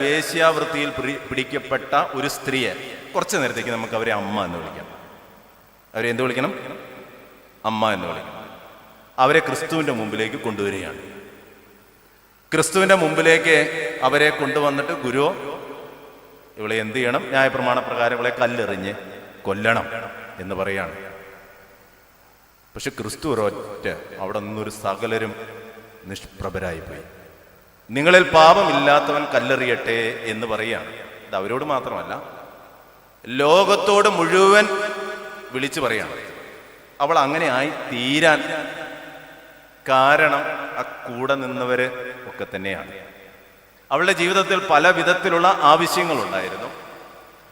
വേശ്യാവൃത്തിയിൽ പിടി- പിടിക്കപ്പെട്ട ഒരു സ്ത്രീയെ കുറച്ച് നേരത്തേക്ക് നമുക്ക് അവരെ അമ്മ എന്ന് വിളിക്കാം. അവരെ എന്ത് വിളിക്കണം? അമ്മ എന്ന് വിളിക്കണം. അവരെ ക്രിസ്തുവിന്റെ മുമ്പിലേക്ക് കൊണ്ടുവരികയാണ്. ക്രിസ്തുവിന്റെ മുമ്പിലേക്ക് അവരെ കൊണ്ടുവന്നിട്ട് ഗുരു ഇവളെ എന്ത് ചെയ്യണം? ന്യായപ്രമാണ പ്രകാരം ഇവളെ കല്ലെറിഞ്ഞ് കൊല്ലണം എന്ന് പറയാണ്. പക്ഷെ ക്രിസ്തു ഒരൊറ്റ അവിടെ നിന്നൊരു സകലരും നിഷ്പ്രഭരായി പോയി. നിങ്ങളിൽ പാപമില്ലാത്തവൻ കല്ലെറിയട്ടെ എന്ന് പറയുകയാണ്. ഇത് അവരോട് മാത്രമല്ല ലോകത്തോട് മുഴുവൻ വിളിച്ചു പറയാണ് അവൾ അങ്ങനെ ആയി തീരാൻ കാരണം ആ കൂടെ നിന്നവര് ഒക്കെ തന്നെയാണ്. അവളുടെ ജീവിതത്തിൽ പല വിധത്തിലുള്ള ആവശ്യങ്ങളുണ്ടായിരുന്നു.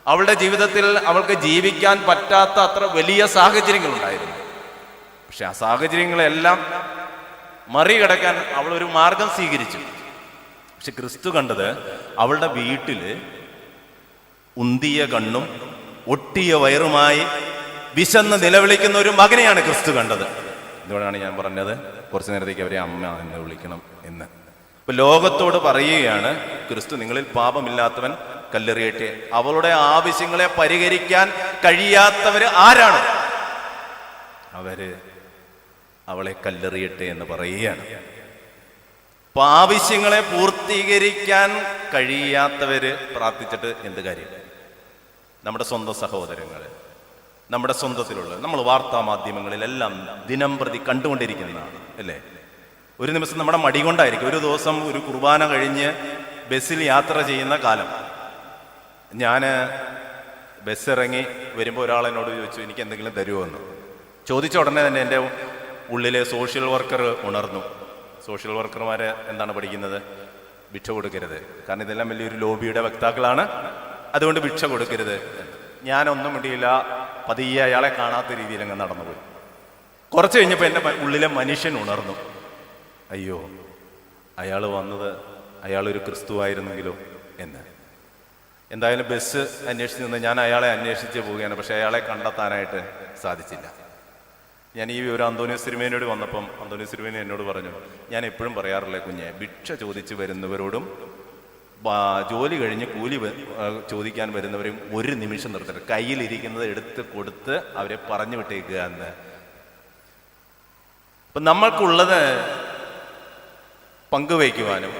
അവളുടെ ജീവിതത്തിൽ അവൾക്ക് ജീവിക്കാൻ പറ്റാത്ത അത്ര വലിയ സാഹചര്യങ്ങളുണ്ടായിരുന്നു. പക്ഷെ ആ സാഹചര്യങ്ങളെല്ലാം മറികടക്കാൻ അവൾ ഒരു മാർഗം സ്വീകരിച്ചു. പക്ഷെ ക്രിസ്തു കണ്ടത് അവളുടെ വീട്ടിൽ ഉന്തിയ കണ്ണും ഒട്ടിയ വയറുമായി വിശന്ന് നിലവിളിക്കുന്ന ഒരു മകനെയാണ് ക്രിസ്തു കണ്ടത്. എന്തുകൊണ്ടാണ് ഞാൻ പറഞ്ഞത്. കുറച്ചു നേരത്തേക്ക് അവരെ അമ്മ എന്നെ വിളിക്കണം എന്ന്. ഇപ്പൊ ലോകത്തോട് പറയുകയാണ് ക്രിസ്തു നിങ്ങളിൽ പാപമില്ലാത്തവൻ കല്ലെറിയട്ടെ. അവളുടെ ആവശ്യങ്ങളെ പരിഹരിക്കാൻ കഴിയാത്തവര് ആരാണ്? അവർ അവളെ കല്ലെറിയട്ടെ എന്ന് പറയുകയാണ്. അപ്പൊ ആവശ്യങ്ങളെ പൂർത്തീകരിക്കാൻ കഴിയാത്തവര് പ്രാർത്ഥിച്ചിട്ട് എന്ത് കാര്യം? നമ്മുടെ സ്വന്തം സഹോദരങ്ങൾ നമ്മുടെ സ്വന്തത്തിലുള്ള നമ്മൾ വാർത്താ മാധ്യമങ്ങളിലെല്ലാം ദിനം പ്രതി കണ്ടുകൊണ്ടിരിക്കുന്നതാണ് അല്ലേ? ഒരു നിമിഷം നമ്മുടെ മടി കൊണ്ടായിരിക്കും. ഒരു ദിവസം ഒരു കുർബാന കഴിഞ്ഞ് ബസ്സിൽ യാത്ര ചെയ്യുന്ന കാലം. ഞാൻ ബസ്സിറങ്ങി വരുമ്പോൾ ഒരാൾ എന്നോട് ചോദിച്ചു എനിക്ക് എന്തെങ്കിലും തരുമോ എന്ന്. ചോദിച്ച ഉടനെ തന്നെ എന്റെ ഉള്ളിലെ സോഷ്യൽ വർക്കർ ഉണർന്നു. സോഷ്യൽ വർക്കർമാരെ എന്താണ് പഠിക്കുന്നത്? ഭിക്ഷ കൊടുക്കരുത്. കാരണം ഇതെല്ലാം വലിയൊരു ലോബിയുടെ വക്താക്കളാണ്. അതുകൊണ്ട് ഭിക്ഷ കൊടുക്കരുത്. ഞാനൊന്നും മിണ്ടിയില്ല. പതിയെ അയാളെ കാണാത്ത രീതിയിൽ അങ്ങ് നടന്നുപോയി. കുറച്ച് കഴിഞ്ഞപ്പോൾ എന്റെ ഉള്ളിലെ മനുഷ്യൻ ഉണർന്നു. അയ്യോ അയാൾ വന്നത് അയാളൊരു ക്രിസ്തുവായിരുന്നെങ്കിലോ എന്ന്. എന്തായാലും ബസ് അന്വേഷിച്ച് നിന്ന് ഞാൻ അയാളെ അന്വേഷിച്ച് പോവുകയാണ്. പക്ഷേ അയാളെ കണ്ടെത്താനായിട്ട് സാധിച്ചില്ല. ഞാൻ ഈ വിവരം അന്തോണിയോ സിനിമേനോട് വന്നപ്പം അന്തോണിയോ സിനിമേന എന്നോട് പറഞ്ഞു ഞാൻ എപ്പോഴും പറയാറില്ലേ കുഞ്ഞെ ഭിക്ഷ ചോദിച്ച് വരുന്നവരോടും ജോലി കഴിഞ്ഞ് കൂലി ചോദിക്കാൻ വരുന്നവരും ഒരു നിമിഷം നിർത്തരുത്. കയ്യിലിരിക്കുന്നത് എടുത്ത് കൊടുത്ത് അവരെ പറഞ്ഞു വിട്ടേക്കുക എന്ന്. അപ്പം നമ്മൾക്കുള്ളത് പങ്കുവയ്ക്കുവാനും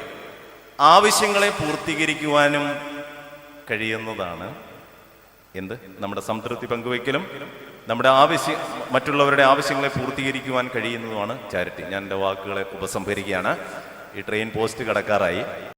ആവശ്യങ്ങളെ പൂർത്തീകരിക്കുവാനും കഴിയുന്നതാണ്. എന്ത്? നമ്മുടെ സംതൃപ്തി പങ്കുവയ്ക്കലും. നമ്മുടെ ആവശ്യ മറ്റുള്ളവരുടെ ആവശ്യങ്ങളെ പൂർത്തീകരിക്കുവാൻ കഴിയുന്നതുമാണ് ചാരിറ്റി. ഞാൻ എന്റെ വാക്കുകളെ ഉപസംഹരിക്കുകയാണ്. ഈ ട്രെയിൻ പോസ്റ്റ് കടക്കാറായി.